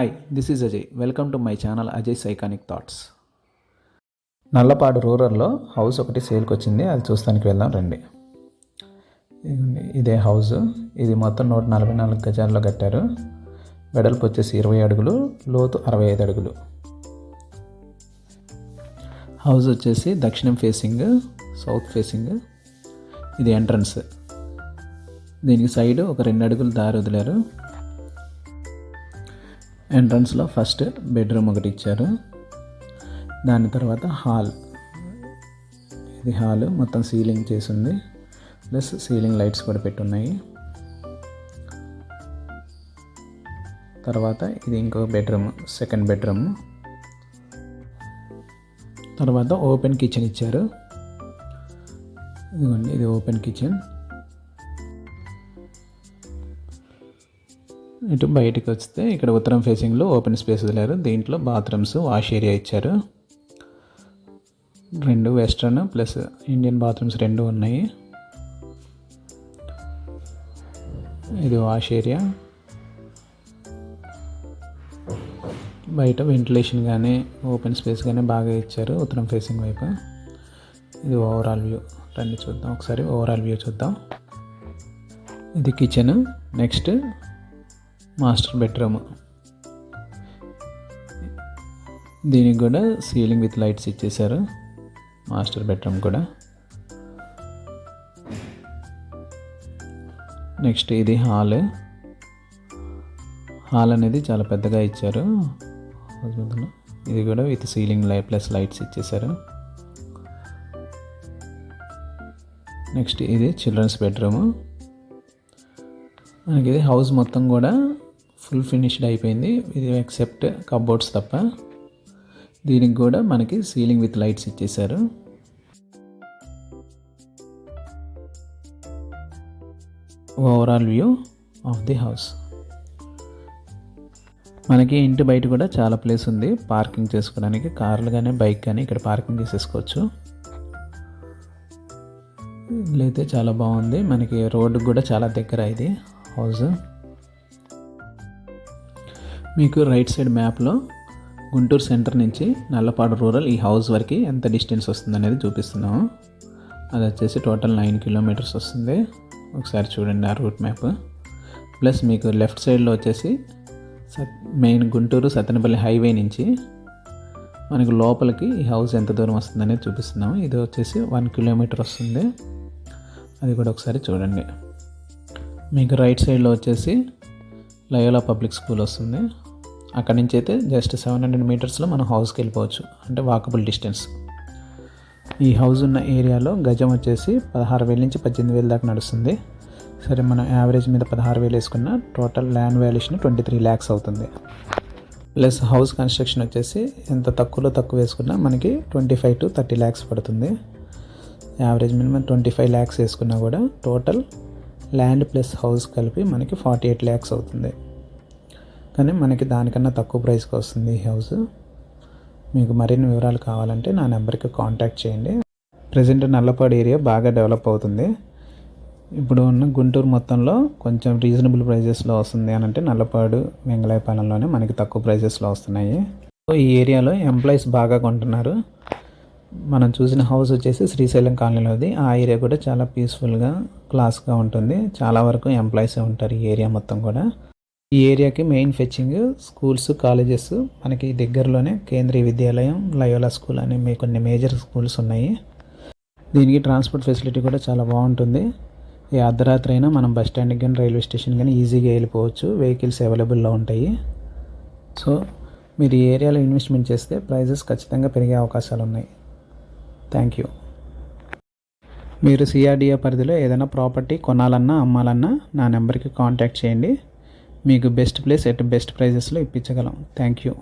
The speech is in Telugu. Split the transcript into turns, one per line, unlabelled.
Hi this is Ajay welcome to my channel Ajay సైకానిక్ thoughts Nallapadu రూరల్లో హౌస్ ఒకటి సేల్కి వచ్చింది. అది చూస్తానికి వెళ్దాం రండి. ఇదే హౌస్. ఇది మొత్తం నూట నలభై నాలుగు గజాల్లో కట్టారు. వెడల్పు వచ్చేసి ఇరవై అడుగులు లోతు అరవై ఐదు అడుగులు. హౌస్ వచ్చేసి దక్షిణం ఫేసింగ్ సౌత్ ఫేసింగ్. ఇది ఎంట్రన్స్. దీనికి సైడ్ ఒక రెండు అడుగులు దారి వదిలారు. ఎంట్రన్స్లో ఫస్ట్ బెడ్రూమ్ ఒకటి ఇచ్చారు. దాని తర్వాత హాల్. ఇది హాల్ మొత్తం సీలింగ్ చేసి ఉంది. ప్లస్ సీలింగ్ లైట్స్ కూడా పెట్టున్నాయి. తర్వాత ఇది ఇంకో బెడ్రూమ్ సెకండ్ బెడ్రూమ్. తర్వాత ఓపెన్ కిచెన్ ఇచ్చారు. ఇదిగోండి ఇది ఓపెన్ కిచెన్. ఇటు బయటికి వస్తే ఇక్కడ ఉత్తరం ఫేసింగ్లో ఓపెన్ స్పేస్ వదిలారు. దీంట్లో బాత్రూమ్స్ వాష్ ఏరియా ఇచ్చారు. రెండు వెస్ట్రన్ ప్లస్ ఇండియన్ బాత్రూమ్స్ రెండు ఉన్నాయి. ఇది వాష్ ఏరియా బయట వెంటిలేషన్ కానీ ఓపెన్ స్పేస్ కానీ బాగా ఇచ్చారు ఉత్తరం ఫేసింగ్ వైపు. ఇది ఓవరాల్ వ్యూ రండి చూద్దాం. ఒకసారి ఓవరాల్ వ్యూ చూద్దాం. ఇది కిచెన్ నెక్స్ట్ మాస్టర్ బెడ్రూమ్. దీనికి కూడా సీలింగ్ విత్ లైట్స్ ఇచ్చేసారు మాస్టర్ బెడ్రూమ్ కూడా. నెక్స్ట్ ఇది హాల్. హాల్ అనేది చాలా పెద్దగా ఇచ్చారు. ఇది కూడా with ceiling light plus lights ఇచ్చేసారు నెక్స్ట్ ఇది చిల్డ్రన్స్ బెడ్రూమ్. మనకి ఇది హౌస్ మొత్తం కూడా ఫుల్ ఫినిష్డ్ అయిపోయింది. ఇది ఎక్సెప్ట్ కబోర్డ్స్ తప్ప. దీనికి కూడా మనకి సీలింగ్ విత్ లైట్స్ ఇచ్చేసారు overall view of the house మనకి ఇంటి బయట కూడా చాలా ప్లేస్ ఉంది. పార్కింగ్ చేసుకోవడానికి కార్లు కానీ బైక్ కానీ ఇక్కడ పార్కింగ్ చేసేసుకోవచ్చు. ఇల్లు అయితే చాలా బాగుంది. మనకి రోడ్డుకు కూడా చాలా దగ్గర ఇది హౌస్ మీకు రైట్ సైడ్ మ్యాప్లో గుంటూరు సెంటర్ నుంచి నల్లపాడు రూరల్ ఈ హౌస్ వరకు ఎంత డిస్టెన్స్ వస్తుంది అనేది చూపిస్తున్నాము. అది వచ్చేసి టోటల్ నైన్ కిలోమీటర్స్ వస్తుంది. ఒకసారి చూడండి ఆ రూట్ మ్యాప్ ప్లస్ మీకు లెఫ్ట్ సైడ్లో వచ్చేసి సత్ మెయిన్ గుంటూరు సత్తెనపల్లి హైవే నుంచి మనకు లోపలికి ఈ హౌస్ ఎంత దూరం వస్తుందనేది చూపిస్తున్నాము. ఇది వచ్చేసి వన్ కిలోమీటర్ వస్తుంది. అది కూడా ఒకసారి చూడండి. మీకు రైట్ సైడ్లో వచ్చేసి లయోలా పబ్లిక్ స్కూల్ వస్తుంది. అక్కడి నుంచి అయితే జస్ట్ సెవెన్ హండ్రెడ్ మీటర్స్లో మనం హౌస్కి వెళ్ళిపోవచ్చు. అంటే వాకబుల్ డిస్టెన్స్. ఈ హౌస్ ఉన్న ఏరియాలో గజం వచ్చేసి పదహారు వేల నుంచి పద్దెనిమిది వేల దాకా నడుస్తుంది. సరే మనం యావరేజ్ మీద పదహారు వేలు వేసుకున్న total land valuation twenty three lakhs అవుతుంది. ప్లస్ హౌస్ కన్స్ట్రక్షన్ వచ్చేసి ఎంత తక్కువలో తక్కువ వేసుకున్నా మనకి twenty five to thirty lakhs పడుతుంది. Average minimum twenty five lakhs వేసుకున్నా కూడా టోటల్ ల్యాండ్ ప్లస్ హౌస్ కలిపి మనకి ఫార్టీ ఎయిట్ ల్యాక్స్ అవుతుంది. కానీ మనకి దానికన్నా తక్కువ ప్రైస్కి వస్తుంది ఈ హౌస్ మీకు మరిన్ని వివరాలు కావాలంటే నా నెంబర్కి కాంటాక్ట్ చేయండి. ప్రజెంట్ నల్లపాడు ఏరియా బాగా డెవలప్ అవుతుంది. ఇప్పుడు ఉన్న గుంటూరు మొత్తంలో కొంచెం రీజనబుల్ ప్రైజెస్లో వస్తుంది అని అంటే నల్లపాడు వెంగళాయపాలెంలోనే మనకి తక్కువ ప్రైజెస్లో వస్తున్నాయి. ఈ ఏరియాలో ఎంప్లాయీస్ బాగా కొంటున్నారు. మనం చూసిన హౌస్ వచ్చేసి శ్రీశైలం కాలనీలోది. ఆ ఏరియా కూడా చాలా పీస్ఫుల్గా క్లాస్గా ఉంటుంది. చాలా వరకు ఎంప్లాయీసే ఉంటారు ఈ ఏరియా మొత్తం కూడా. ఈ ఏరియాకి మెయిన్ ఫెచ్చింగ్ స్కూల్స్ కాలేజెస్ మనకి దగ్గరలోనే కేంద్రీయ విద్యాలయం లయోలా స్కూల్ అనే మీ కొన్ని మేజర్ స్కూల్స్ ఉన్నాయి. దీనికి ట్రాన్స్పోర్ట్ ఫెసిలిటీ కూడా చాలా బాగుంటుంది. ఈ అర్ధరాత్రి అయినా మనం బస్ స్టాండ్కి కానీ రైల్వే స్టేషన్ కానీ ఈజీగా వెళ్ళిపోవచ్చు. వెహికల్స్ అవైలబుల్లో ఉంటాయి. సో మీరు ఈ ఏరియాలో ఇన్వెస్ట్మెంట్ చేస్తే ప్రైజెస్ ఖచ్చితంగా పెరిగే అవకాశాలు ఉన్నాయి. థ్యాంక్ యూ మీరు సిఆర్డిఏ పరిధిలో ఏదైనా ప్రాపర్టీ కొనాలన్నా అమ్మాలన్నా నా నెంబర్కి కాంటాక్ట్ చేయండి. మీకు బెస్ట్ ప్లేస్ ఎట్ బెస్ట్ ప్రైజెస్లో ఇప్పించగలం. Thank you